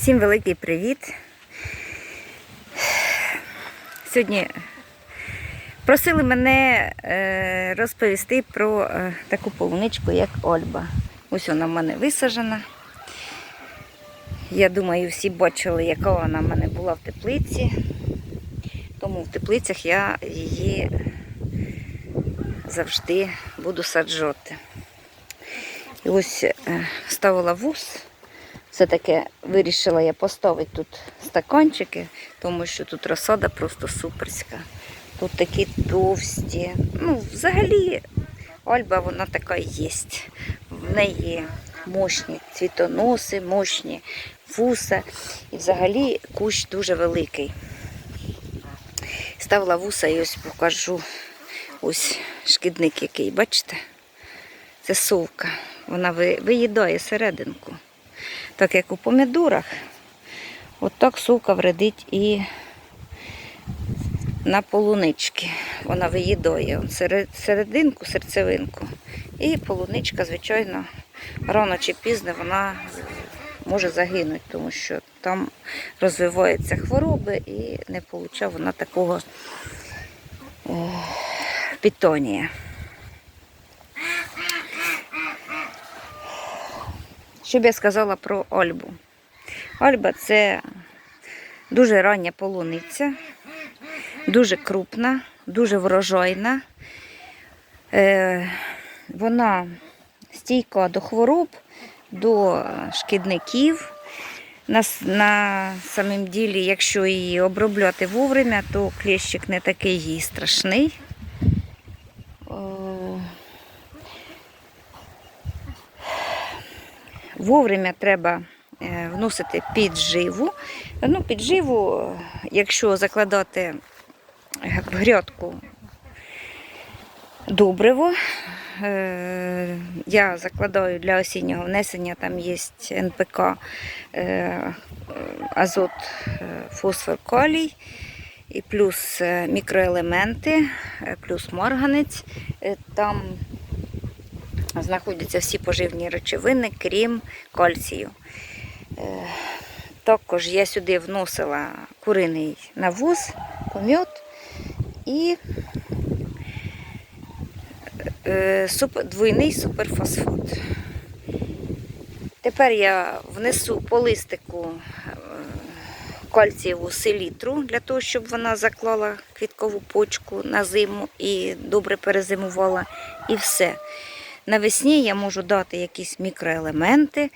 Всім великий привіт. Сьогодні просили мене е, розповісти про е, таку полуничку, як Ольба. Ось вона в мене висаджена. Я думаю, всі бачили, яка вона в мене була в теплиці. Тому в теплицях я її завжди буду саджати. І ось е, ставила вуз. Все-таки вирішила я поставити тут стаканчики, тому що тут розсада просто суперська. Тут такі товсті. Ну, взагалі, Альба вона така є. В неї мощні цвітоноси, мощні вуса. І взагалі кущ дуже великий. Ставила вуса і ось покажу ось шкідник який, бачите? Це совка. Вона виїдає серединку. Так як у помідорах, от так совка вредить і на полунички. Вона виїдає серединку, серцевинку. І полуничка, звичайно, рано чи пізно вона може загинути, тому що там розвиваються хвороби і не получає вона такого питонія. Що б я сказала про Ольбу? Ольба це дуже рання полуниця, дуже крупна, дуже врожайна. Е, вона стійка до хвороб, до шкідників. На, на самім ділі, якщо її обробляти вовремя, то клещик не такий їй страшний. Вовремя треба е, вносити підживу. Ну, підживу, е, якщо закладати в грядку добриво, е, я закладаю для осіннього внесення, там є НПК, е, азот, е, фосфор, калій, і плюс е, мікроелементи, е, плюс марганець. Е, Там знаходяться всі поживні речовини, крім кальцію. Е, Також я сюди вносила куриний навоз, пом'ят і е, двойний суперфосфат. Тепер я внесу по листику е, кальцієву селітру для того, щоб вона заклала квіткову почку на зиму і добре перезимувала. І все. Навесні я можу дати якісь мікроелементи,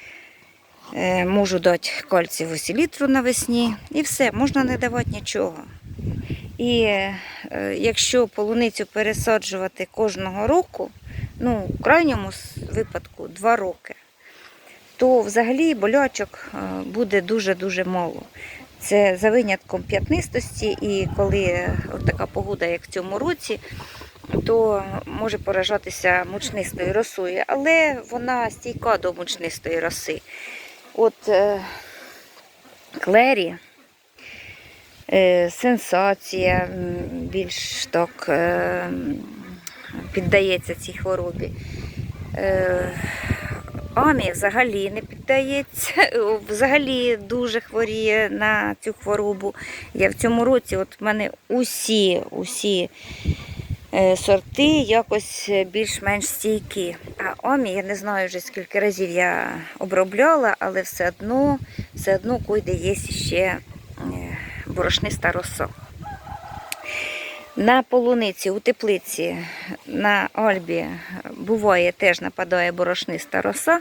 е, можу дати кальцієву селітру навесні і все, можна не давати нічого. І е, якщо полуницю пересаджувати кожного року, ну, в крайньому випадку 2 роки, то взагалі болячок е, буде дуже-дуже мало. Це за винятком п'ятнистості, і коли така погода, як в цьому році, то може поражатися мучнистою росою, але вона стійка до мучнистої роси. От е, клері, е, сенсація більш так е, піддається цій хворобі. Е, Амі взагалі не піддається, взагалі дуже хворіє на цю хворобу. Я в цьому році, от в мене усі, усі сорти якось більш-менш стійкі. А омі, я не знаю вже скільки разів я обробляла, але все одно, все одно койде є ще е, борошниста роса. На полуниці у теплиці на Альбі буває теж нападає борошниста роса,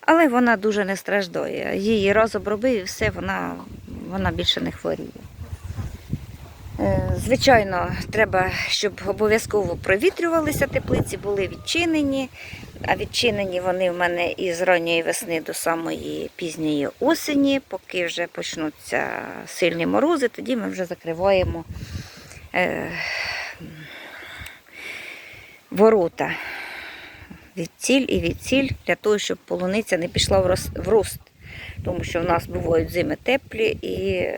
але вона дуже не страждає. Її раз обробив і все, вона, вона більше не хворіє. Е, Звичайно, треба, щоб обов'язково провітрювалися теплиці, були відчинені. А відчинені вони в мене із ранньої весни до самої пізньої осені, поки вже почнуться сильні морози, тоді ми вже закриваємо е, ворота від ціль і від ціль для того, щоб полуниця не пішла в рос- в рост. Тому що в нас бувають зими теплі, і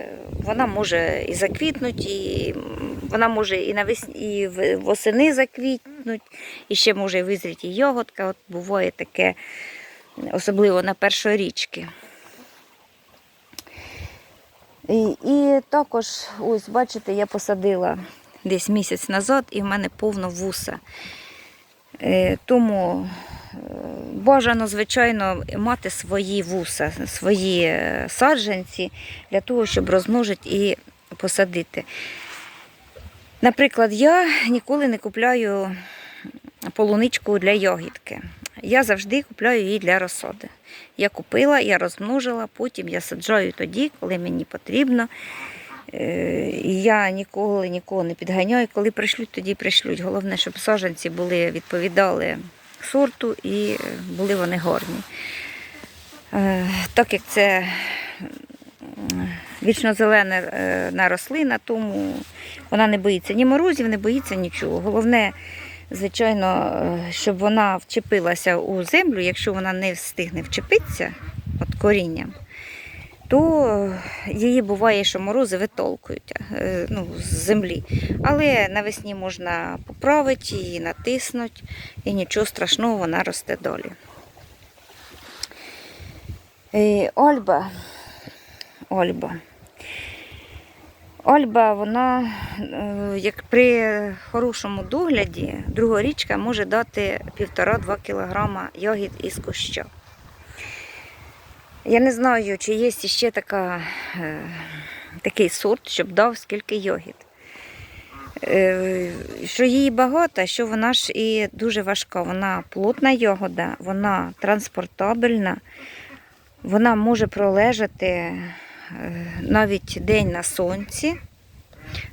вона може і заквітнути, і вона може і навесні, і восени заквітнути, і ще може визріти і ягодка. От буває таке, особливо на першорічки. І, і також, ось, бачите, я посадила десь місяць назад, і в мене повно вуса. Е, тому бажано, звичайно, мати свої вуса, свої е, саджанці для того, щоб розмножити і посадити. Наприклад, я ніколи не купляю полуничку для ягідки. Я завжди купляю її для розсади. Я купила, я розмножила, потім я саджаю тоді, коли мені потрібно. Е, я ніколи нікого не підганяю. Коли пришлють, тоді пришлють. Головне, щоб саджанці були, відповідали сорту і е, були вони гарні. Е, Так як це вічно зелена рослина, тому вона не боїться ні морозів, не боїться нічого. Головне, звичайно, е, щоб вона вчепилася у землю, якщо вона не встигне вчепитися от корінням, то е, її буває, що морози витолкують е, ну, з землі. Але навесні можна поправити її, натиснути, і нічого страшного, вона росте далі. Е, Ольба. Ольба. Ольба, вона, як при хорошому догляді, другорічка може дати 1,5-2 кг ягід із куща. Я не знаю, чи є ще така, е, такий сорт, щоб дав скільки ягід. Е, Що її багато, що вона ж і дуже важка. Вона плотна ягода, вона транспортабельна, вона може пролежати е, навіть день на сонці.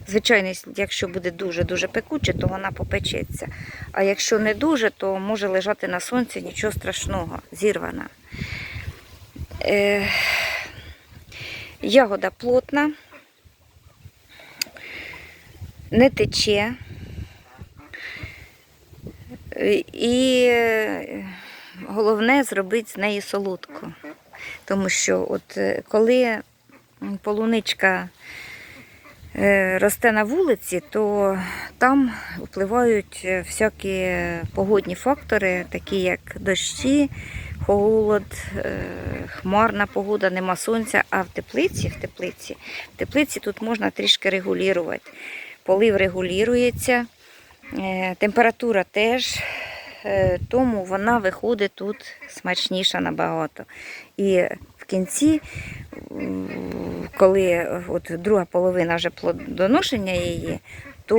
Звичайно, якщо буде дуже-дуже пекуче, то вона попечеться. А якщо не дуже, то може лежати на сонці, нічого страшного, зірвана. Е, ягода плотна, не тече. І е, головне зробити з неї солодку. Тому що от е, коли полуничка росте на вулиці, то там впливають всякі погодні фактори, такі як дощі, холод, е, хмарна погода, нема сонця, а в теплиці, в теплиці, в теплиці тут можна трішки регулювати. Полив регулюється, е, температура теж, е, тому вона виходить тут смачніша набагато. І в кінці, коли от друга половина вже плодоношення її, то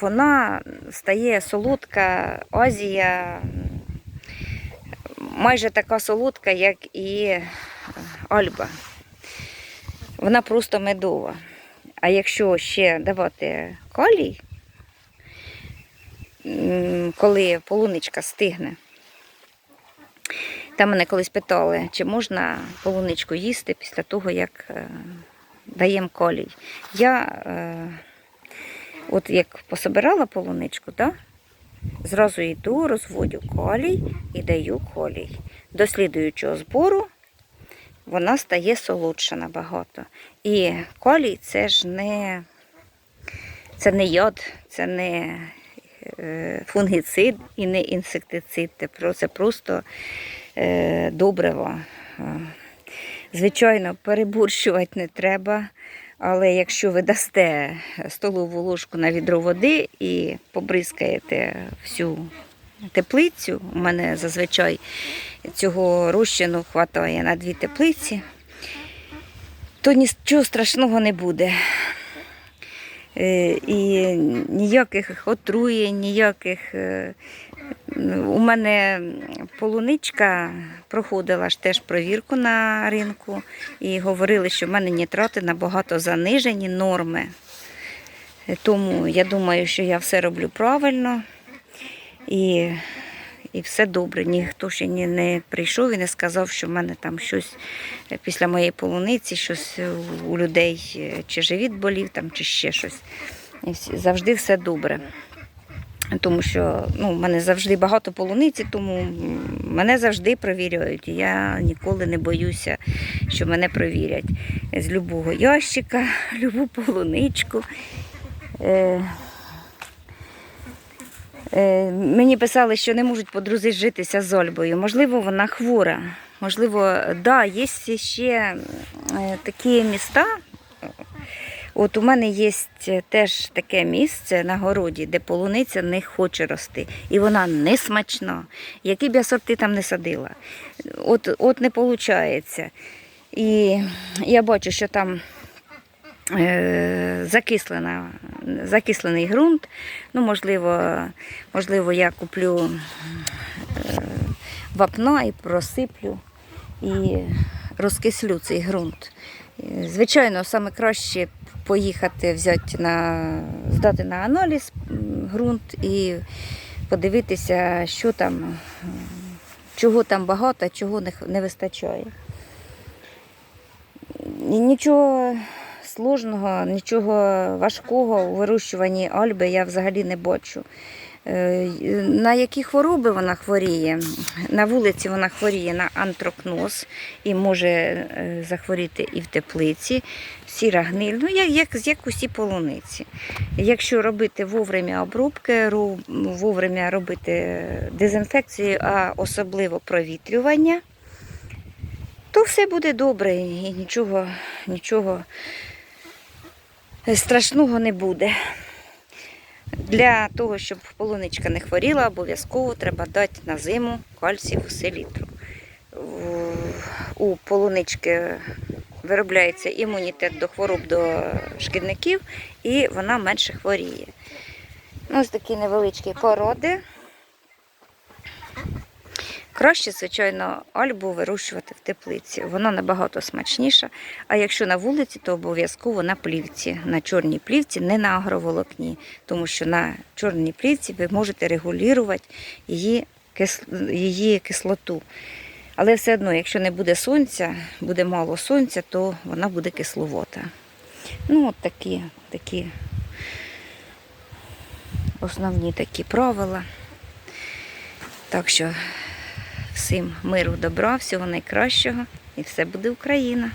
вона стає солодка Азія, майже така солодка, як і е, Альба. Вона просто медова. А якщо ще давати калій, коли полуничка стигне, там мене колись питали, чи можна полуничку їсти після того, як е, даємо колій. Я е, от як пособирала полуничку, да, зразу йду, розводю колій і даю колій. До слідуючого збору вона стає солодша набагато. І колій це ж не, це не йод, це не е, фунгіцид і не інсектицид. Це просто е, добриво. Е, Звичайно, переборщувати не треба. Але якщо ви дасте столову ложку на відро води і побризкаєте всю теплицю, у мене зазвичай цього розчину вистачає на дві теплиці, то нічого страшного не буде. Е, І ніяких отруєнь, ніяких. У мене полуничка проходила ж теж провірку на ринку і говорили, що в мене нітрати набагато занижені норми. Тому я думаю, що я все роблю правильно і, і все добре. Ніхто ще не прийшов і не сказав, що в мене там щось після моєї полуниці, щось у людей е, чи живіт болів, там, чи ще щось. Завжди все добре. Тому що ну, в мене завжди багато полуниці, тому мене завжди провіряють. Я ніколи не боюся, що мене провірять з любого ящика, любу полуничку. Е, е, мені писали, що не можуть подружитися з Ольбою. Можливо, вона хвора. Можливо, да, є ще е, такі міста, От у мене є теж таке місце на городі, де полуниця не хоче рости. І вона не смачна. Які б я сорти там не садила. От, от не виходить. І я бачу, що там е, закислена, закислений ґрунт. Ну, можливо, можливо, я куплю е, вапна і просиплю і розкислю цей ґрунт. Е, Звичайно, саме краще поїхати взяти на здати на аналіз ґрунт і подивитися, що там, чого там багато, чого не, вистачає. І Нічого сложного, нічого важкого у вирощуванні альби я взагалі не бачу. Е, На які хвороби вона хворіє? На вулиці вона хворіє на антрокноз і може е, захворіти і в теплиці, сіра гниль, ну як, як, як усі полуниці. Якщо робити вовремя обробки, вовремя робити дезінфекцію, а особливо провітрювання, то все буде добре і нічого, нічого страшного не буде. Для того, щоб полуничка не хворіла, обов'язково треба дати на зиму кальцію селітру. У полунички виробляється імунітет до хвороб до шкідників і вона менше хворіє. Ну, Ось такі невеличкі породи. Краще, звичайно, альбу вирощувати в теплиці. Вона набагато смачніша. А якщо на вулиці, то обов'язково на плівці, на чорній плівці, не на агроволокні. Тому що на чорній плівці ви можете регулювати її, її кислоту. Але все одно, якщо не буде сонця, буде мало сонця, то вона буде кисловата. Ну, от такі, такі основні такі правила. Так що всім миру, добра, всього найкращого і все буде Україна.